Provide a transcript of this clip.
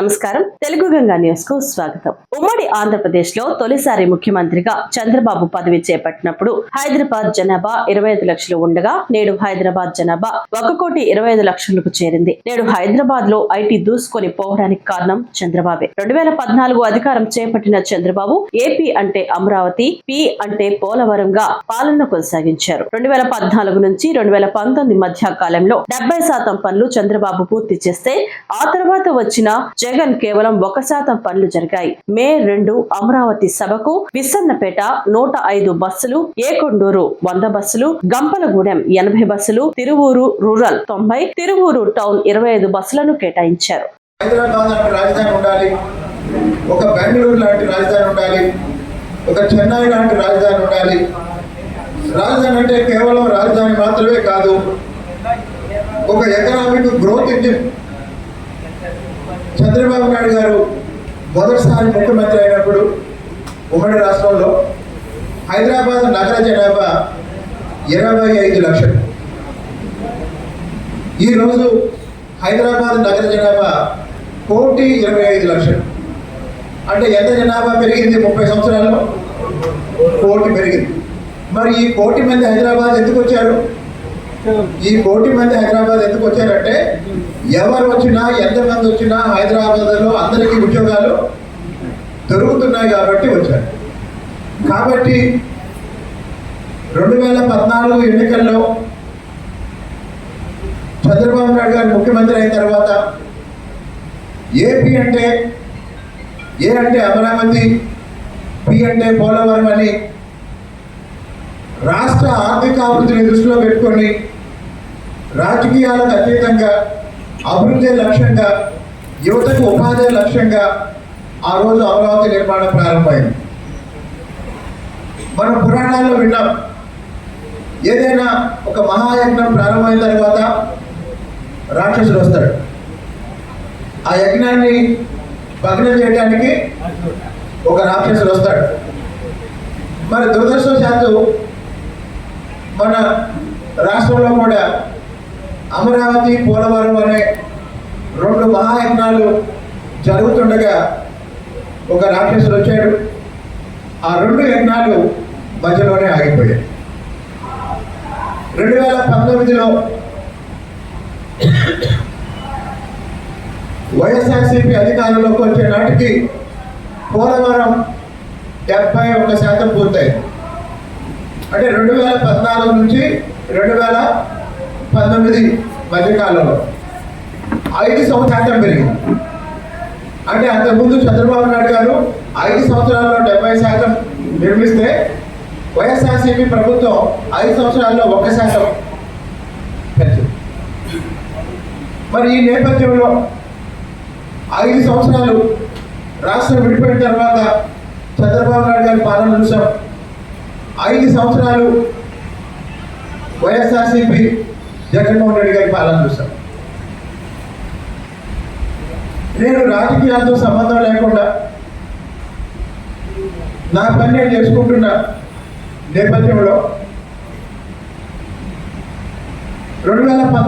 నమస్కారం. తెలుగు గంగా న్యూస్కు స్వాగతం. ఉమ్మడి ఆంధ్రప్రదేశ్లో తొలిసారి ముఖ్యమంత్రిగా చంద్రబాబు పదవి చేపట్టినప్పుడు హైదరాబాద్ జనాభా ఇరవై ఐదు లక్షలు ఉండగా నేడు హైదరాబాద్ జనాభా ఒక కోటి ఇరవై ఐదు లక్షలకు చేరింది. నేడు హైదరాబాద్లో ఐటీ దూసుకొని పోవడానికి కారణం చంద్రబాబే. రెండు వేల పద్నాలుగు అధికారం చేపట్టిన చంద్రబాబు ఏపీ అంటే అమరావతి పి అంటే పోలవరంగా పాలన కొనసాగించారు. రెండు వేల పద్నాలుగు నుంచి రెండు వేల పంతొమ్మిది మధ్య కాలంలో డెబ్బై శాతం పనులు చంద్రబాబు పూర్తి చేస్తే ఆ తర్వాత వచ్చిన జగన్ కేవలం ఒక శాతం పనులు జరిగాయి. మే రెండు అమరావతి సభకు విసన్నపేట నూట ఐదు బస్సులు ఏకొండూరు వంద బస్సులు గంపలగూడెం ఎనభై బస్సులు తిరువూరు రూరల్ తొంభై తిరువూరు టౌన్ ఇరవై ఐదు బస్సులను కేటాయించారు. ఒక బెంగళూరు లాంటి రాజధాని ఉండాలి ఒక చెన్నై లాంటి రాజధాని ఉండాలి. రాజధాని అంటే కేవలం రాజధాని మాత్రమే కాదు ఒక economic growth engine Chandrababu Naidu గారు మొదటిసారి ముఖ్యమంత్రి అయినప్పుడు ఉమ్మడి రాష్ట్రంలో హైదరాబాద్ నగర జనాభా ఇరవై ఐదు లక్షలు. ఈరోజు హైదరాబాద్ నగర జనాభా కోటి ఇరవై ఐదు లక్షలు. అంటే ఎంత జనాభా పెరిగింది ముప్పై సంవత్సరాల్లో? కోటి పెరిగింది. మరి ఈ కోటి మంది హైదరాబాద్ ఎందుకు వచ్చారు? ఈ కోటి మంది హైదరాబాద్ ఎందుకు వచ్చారంటే ఎవరు వచ్చినా ఎంతమంది వచ్చినా హైదరాబాద్లో అందరికీ ఉద్యోగాలు దొరుకుతున్నాయి కాబట్టి వచ్చారు. కాబట్టి రెండు వేల పద్నాలుగు ఎన్నికల్లో చంద్రబాబు నాయుడు గారు ముఖ్యమంత్రి అయిన తర్వాత ఏపీ అంటే ఏ అంటే అమరావతి పి అంటే పోలవరం అని రాష్ట్ర ఆర్థిక అభివృద్ధిని దృష్టిలో పెట్టుకొని రాజకీయాలకు అతీతంగా అభివృద్ధి లక్ష్యంగా యువతకు ఉపాధి లక్ష్యంగా ఆ రోజు అమరావతి నిర్మాణం ప్రారంభమైంది. మనం పురాణాల్లో విన్నాం ఏదైనా ఒక మహాయజ్ఞం ప్రారంభమైన తర్వాత రాక్షసుడు వస్తాడు ఆ యజ్ఞాన్ని భగ్నం చేయడానికి ఒక రాక్షసుడు వస్తాడు. మరి దురదృష్టవశాత్తు మన రాష్ట్రంలో కూడా అమరావతి పోలవరం అనే రెండు మహాయజ్ఞాలు జరుగుతుండగా ఒక రాక్షసుడు వచ్చాడు. ఆ రెండు యజ్ఞాలు మధ్యలోనే ఆగిపోయాయి. రెండు వేల పంతొమ్మిదిలో వైఎస్ఆర్సీపీ అధికారంలోకి వచ్చే నాటికి పోలవరం డెబ్బై ఒక శాతం పూర్తయింది. అంటే రెండు వేల పద్నాలుగు నుంచి రెండు వేల పంతొమ్మిది మధ్యకాలంలో. ఐదు సంవత్సరాలు పెరిగింది. అంటే అంతకుముందు చంద్రబాబు నాయుడు గారు ఐదు సంవత్సరాల్లో డెబ్బై శాతం నిర్మిస్తే వైఎస్ఆర్సీపీ ప్రభుత్వం ఐదు సంవత్సరాల్లో ఒక శాతం పెంచింది. మరి ఈ నేపథ్యంలో ఐదు సంవత్సరాలు రాష్ట్రం విడిపోయిన తర్వాత చంద్రబాబు నాయుడు గారి పాలన చూసాం. ఐదు సంవత్సరాలు వైఎస్ఆర్సీపీ జగన్మోహన్ రెడ్డి గారి పాలన చూశాను నేను రాజకీయాలతో సంబంధం లేకుండా నా పని నేను చేసుకుంటున్న నేపథ్యంలో రెండు వేల పంతొమ్మిది